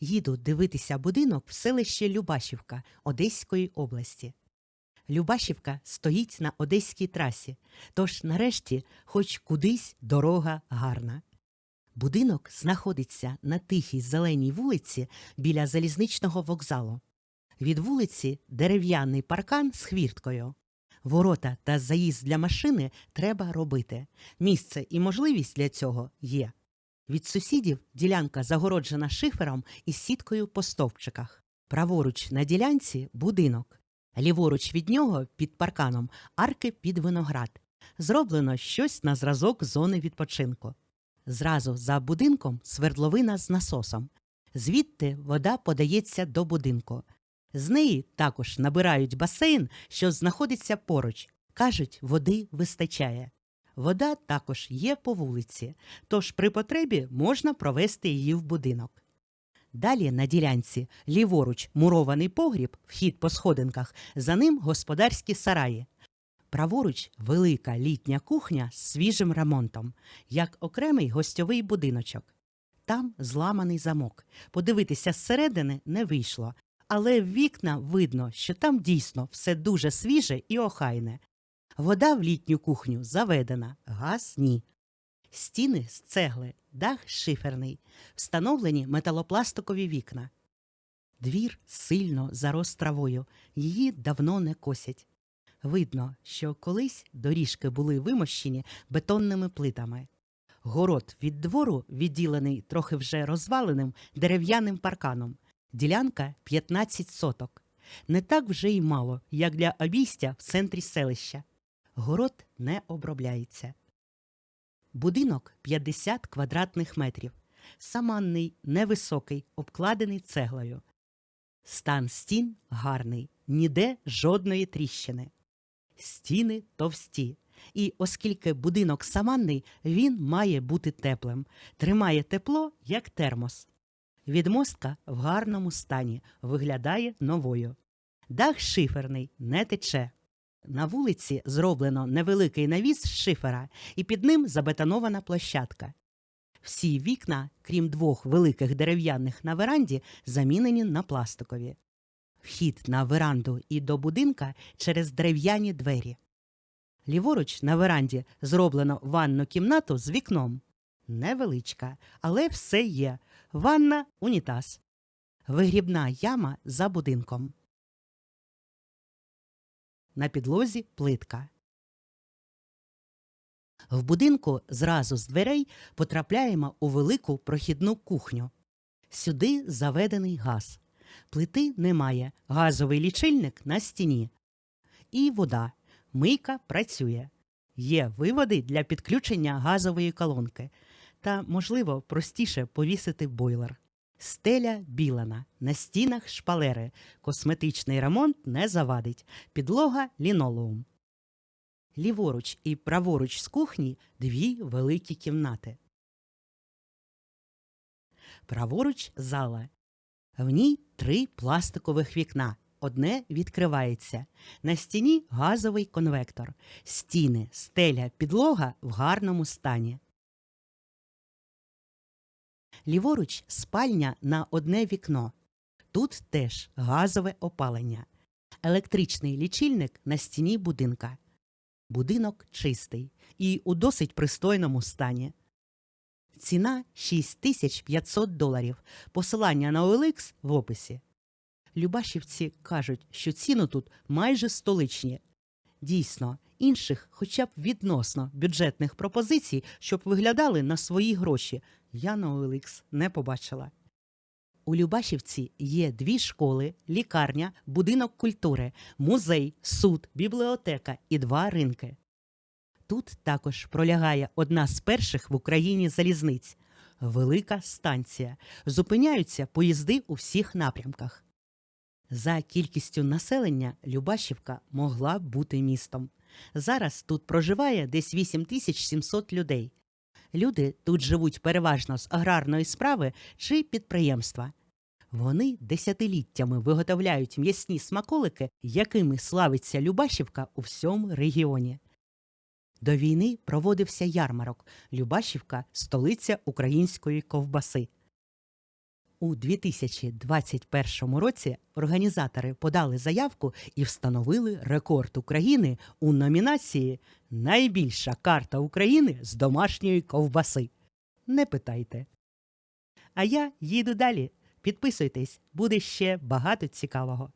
Їду дивитися будинок в селище Любашівка Одеської області. Любашівка стоїть на одеській трасі, тож нарешті хоч кудись дорога гарна. Будинок знаходиться на тихій зеленій вулиці біля залізничного вокзалу. Від вулиці дерев'яний паркан з хвірткою. Ворота та заїзд для машини треба робити. Місце і можливість для цього є. Від сусідів ділянка загороджена шифером із сіткою по стовпчиках. Праворуч на ділянці будинок. Ліворуч від нього під парканом арки під виноград. Зроблено щось на зразок зони відпочинку. Зразу за будинком свердловина з насосом. Звідти вода подається до будинку. З неї також набирають басейн, що знаходиться поруч. Кажуть, води вистачає. Вода також є по вулиці, тож при потребі можна провести її в будинок. Далі на ділянці ліворуч мурований погріб, вхід по сходинках, за ним господарські сараї. Праворуч велика літня кухня з свіжим ремонтом, як окремий гостьовий будиночок. Там зламаний замок. Подивитися зсередини не вийшло, але вікна видно, що там дійсно все дуже свіже і охайне. Вода в літню кухню заведена, газ ні. Стіни з цегли, дах шиферний, встановлені металопластикові вікна. Двір сильно зарос травою, її давно не косять. Видно, що колись доріжки були вимощені бетонними плитами. Город від двору відділений трохи вже розваленим дерев'яним парканом. Ділянка 15 соток. Не так вже й мало, як для обійстя в центрі селища. Город не обробляється. Будинок 50 квадратних метрів. Саманний, невисокий, обкладений цеглою. Стан стін гарний, ніде жодної тріщини. Стіни товсті. І оскільки будинок саманний, він має бути теплим, тримає тепло, як термос. Відмостка в гарному стані, виглядає новою. Дах шиферний, не тече. На вулиці зроблено невеликий навіс з шифера, і під ним забетонована площадка. Всі вікна, крім двох великих дерев'яних на веранді, замінені на пластикові. Вхід на веранду і до будинка через дерев'яні двері. Ліворуч на веранді зроблено ванну кімнату з вікном. Невеличка, але все є. Ванна, унітаз. Вигрібна яма за будинком. На підлозі плитка. В будинку зразу з дверей потрапляємо у велику прохідну кухню. Сюди заведений газ. Плити немає, газовий лічильник на стіні. І вода. Мийка працює. Є виводи для підключення газової колонки. Та, можливо, простіше повісити бойлер. Стеля білана, на стінах шпалери, косметичний ремонт не завадить, підлога лінолеум. Ліворуч і праворуч з кухні дві великі кімнати. Праворуч зала. В ній три пластикових вікна. Одне відкривається. На стіні газовий конвектор. Стіни, стеля, підлога в гарному стані. Ліворуч спальня на одне вікно. Тут теж газове опалення. Електричний лічильник на стіні будинка. Будинок чистий і у досить пристойному стані. Ціна 6500 доларів. Посилання на OLX в описі. Любашівці кажуть, що ціну тут майже столичні. Дійсно, інших, хоча б відносно бюджетних пропозицій, щоб виглядали на свої гроші, я на OLX не побачила. У Любашівці є дві школи, лікарня, будинок культури, музей, суд, бібліотека і два ринки. Тут також пролягає одна з перших в Україні залізниць велика станція. Зупиняються поїзди у всіх напрямках. За кількістю населення Любашівка могла б бути містом. Зараз тут проживає десь 8700 людей. Люди тут живуть переважно з аграрної справи чи підприємства. Вони десятиліттями виготовляють м'ясні смаколики, якими славиться Любашівка у всьому регіоні. До війни проводився ярмарок Любашівка столиця української ковбаси. У 2021 році організатори подали заявку і встановили рекорд України у номінації Найбільша карта України з домашньої ковбаси. Не питайте. А я їду далі. Підписуйтесь, буде ще багато цікавого.